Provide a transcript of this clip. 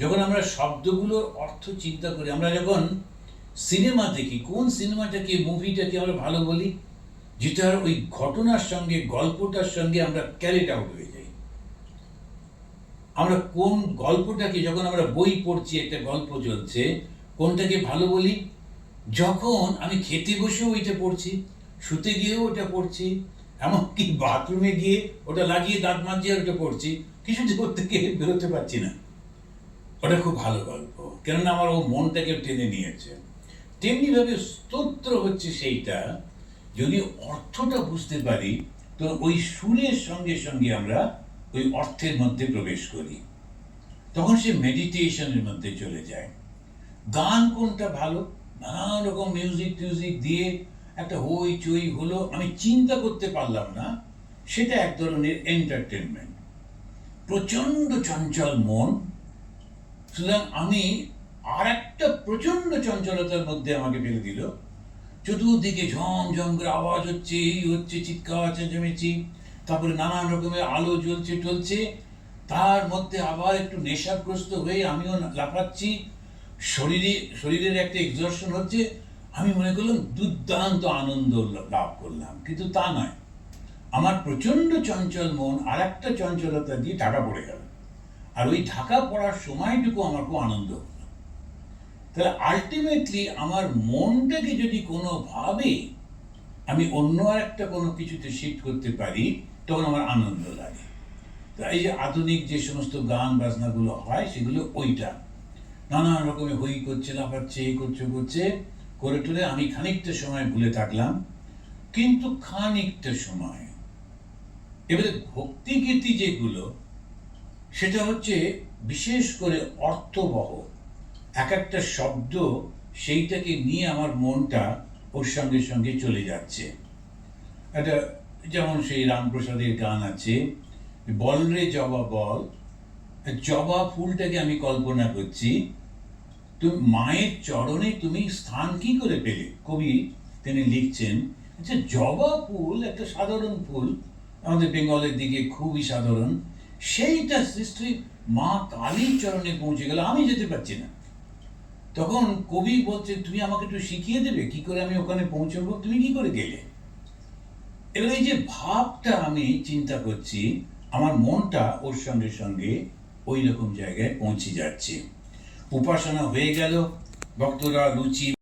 যখন আমরা শব্দগুলোর অর্থ চিন্তা করি, আমরা যখন সিনেমা দেখি, কোন সিনেমাটাকে, মুভিটাকে আমরা ভালো বলি? যেটার ওই ঘটনার সঙ্গে, গল্পটার সঙ্গে আমরা ক্যারেট আউট হয়ে যাই। আমরা কোন গল্পটাকে, যখন আমরা বই পড়ছি, একটা গল্প চলছে, কোনটাকে ভালো বলি? যখন আমি খেতে বসেও ওইটা পড়ছি, শুতে গিয়েও ওটা পড়ছি, এমনকি বাথরুমে গিয়ে ওটা লাগিয়ে দাঁত মাজিয়ে ওটা পড়ছি কিছুতে ওর থেকে বেরোতে পারছি না। ওটা খুব ভালো গল্প। কেননা আমার ও মনটাকে টেনে নিয়েছে। তেমনিভাবে স্তোত্র হচ্ছে সেইটা, যদি অর্থটা বুঝতে পারি, তো ওই সুরের সঙ্গে সঙ্গে আমরা ওই অর্থের মধ্যে প্রবেশ করি। তখন সে মেডিটেশনের মধ্যে চলে যায়। গান কোনটা ভালো? নানান রকম মিউজিক টিউজিক দিয়ে একটা হই চই হলো, আমি চিন্তা করতে পারলাম না, সেটা এক ধরনের এন্টারটেনমেন্ট প্রচণ্ড চঞ্চল মন সুতরাং আমি আর একটা প্রচণ্ড চঞ্চলতার মধ্যে আমাকে ফেলে দিল। চতুর্দিকে ঝম ঝম করে আওয়াজ হচ্ছে, এই হচ্ছে, চিৎকার চেঁচামেচি তারপরে নানান রকমের আলো জ্বলছে, টলছে। তার মধ্যে আবার একটু নেশাগ্রস্ত হয়ে আমিও লাফাচ্ছি। শরীরে, শরীরের একটা এক্সর্শন হচ্ছে। আমি মনে করলাম দুর্দান্ত আনন্দ লাভ করলাম, কিন্তু তা নয়। আমার প্রচণ্ড চঞ্চল মন আর একটা চঞ্চলতা দিয়ে ঢাকা পড়ে গেল। আর ওই ঢাকা পড়ার সময়টুকু আমার খুব আনন্দ হলো। তাহলে আলটিমেটলি আমার মনটাকে যদি কোনোভাবে আমি অন্য আর একটা কোনো কিছুতে শিফট করতে পারি, তখন আমার আনন্দ লাগে। তো এই যে আধুনিক যে সমস্ত গান বাজনাগুলো হয়, সেগুলো ওইটা। নানান রকমের হই করছে, লাফাচ্ছে, এই করছে করছে, করে টরে আমি খানিকটা সময় ভুলে থাকলাম। কিন্তু খানিকটা সময়, এবারে ভক্তিগীতি যেগুলো সেটা হচ্ছে বিশেষ করে অর্থবহ। এক একটা শব্দ সেইটাকে নিয়ে আমার মনটা ওর সঙ্গে সঙ্গে চলে যাচ্ছে। একটা যেমন সেই রামপ্রসাদের গান আছে, বল রে জবা বল, জবা ফুলটাকে আমি কল্পনা করছি। তুমি, মায়ের চরণে তুমি স্থান কি করে পেলে? কবি তিনি লিখছেন আচ্ছা জবা ফুল একটা সাধারণ ফুল। আমাদের বেঙ্গলের দিকে খুবই সাধারণ। সেইটা সৃষ্টি মা কালীর চরণে পৌঁছে গেল, আমি যেতে পারছি না। তখন কবি বলছে, তুমি আমাকে একটু শিখিয়ে দেবে, কি করে আমি ওখানে পৌঁছবো? তুমি কি করে গেলে? এবার এই যে ভাবটা আমি চিন্তা করছি, আমার মনটা ওর সঙ্গে সঙ্গে ওই রকম জায়গায় পৌঁছে যাচ্ছে। উপাসনা হয়ে গেল, ভক্তরা লুচি